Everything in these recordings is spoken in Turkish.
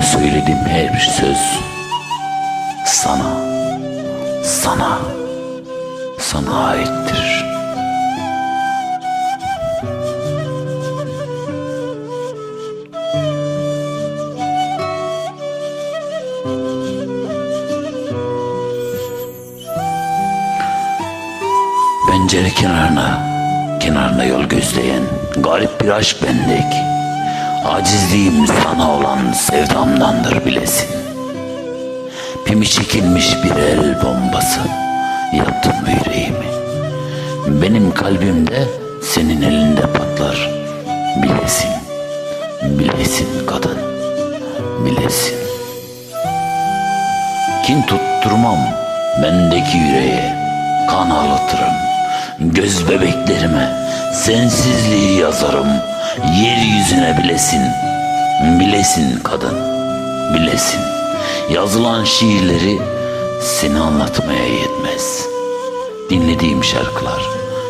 söylediğim her söz sana, sana, sana aittir. Pencere kenarına, kenarına yol gözleyen garip bir aşk bendeki. Acizliğim sana olan sevdamdandır bilesin. Pimi çekilmiş bir el bombası yaptın yüreğimi. Benim kalbimde senin elinde patlar. Bilesin, bilesin kadın, bilesin. Kin tutturmam bendeki yüreğe kan ağlatırım. Göz bebeklerime sensizliği yazarım. Yeryüzüne bilesin, bilesin kadın, bilesin. Yazılan şiirleri seni anlatmaya yetmez. Dinlediğim şarkılar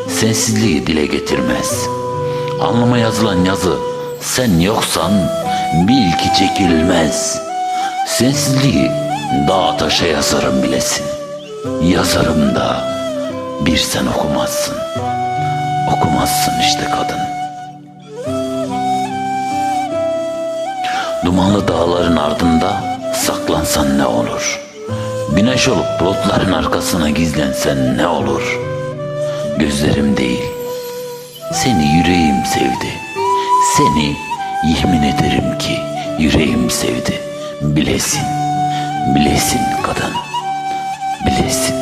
sensizliği dile getirmez. Anlama yazılan yazı sen yoksan bil ki çekilmez. Sensizliği dağ taşa yazarım bilesin. Yazarım da bir sen okumazsın. Okumazsın işte kadın. Dumanlı dağların ardında saklansan ne olur? Güneş olup bulutların arkasına gizlensen ne olur? Gözlerim değil, seni yüreğim sevdi. Seni yemin ederim ki yüreğim sevdi. Bilesin, bilesin kadın, bilesin.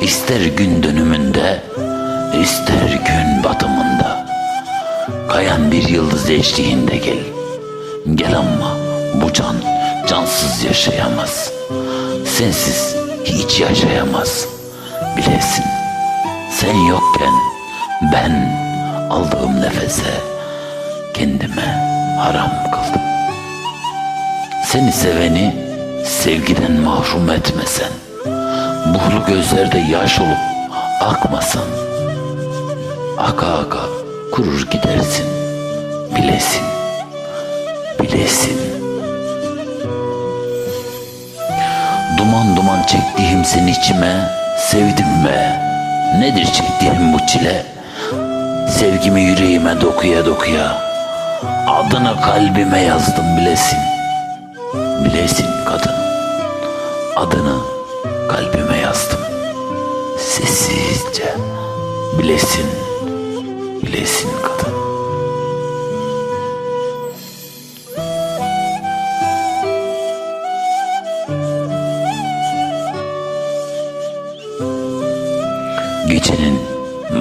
İster gün dönümünde, ister gün batımında. Kayan bir yıldız eşliğinde gel. Gel ama bu can cansız yaşayamaz. Sensiz hiç yaşayamaz. Bilesin sen yokken ben aldığım nefese kendime haram kıldım. Seni seveni sevgiden mahrum etmesen, buhlu gözlerde yaş olup akmasan, aka aka kurur gidersin, bilesin, bilesin. Duman duman çektiğim seni içime, sevdim be. Nedir çektiğim bu çile? Sevgimi yüreğime dokuya dokuya, adını kalbime yazdım bilesin. Bilesin kadın, adını kalbime yazdım. Sessizce, bilesin, bilesin kadın.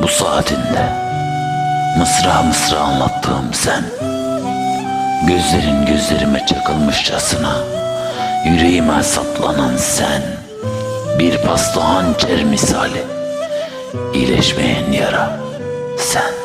Bu saatinde mısra mısra anlattığım sen Gözlerin gözlerime çakılmışçasına Yüreğime saplanan sen Bir paslı hançer misali iyileşmeyen yara sen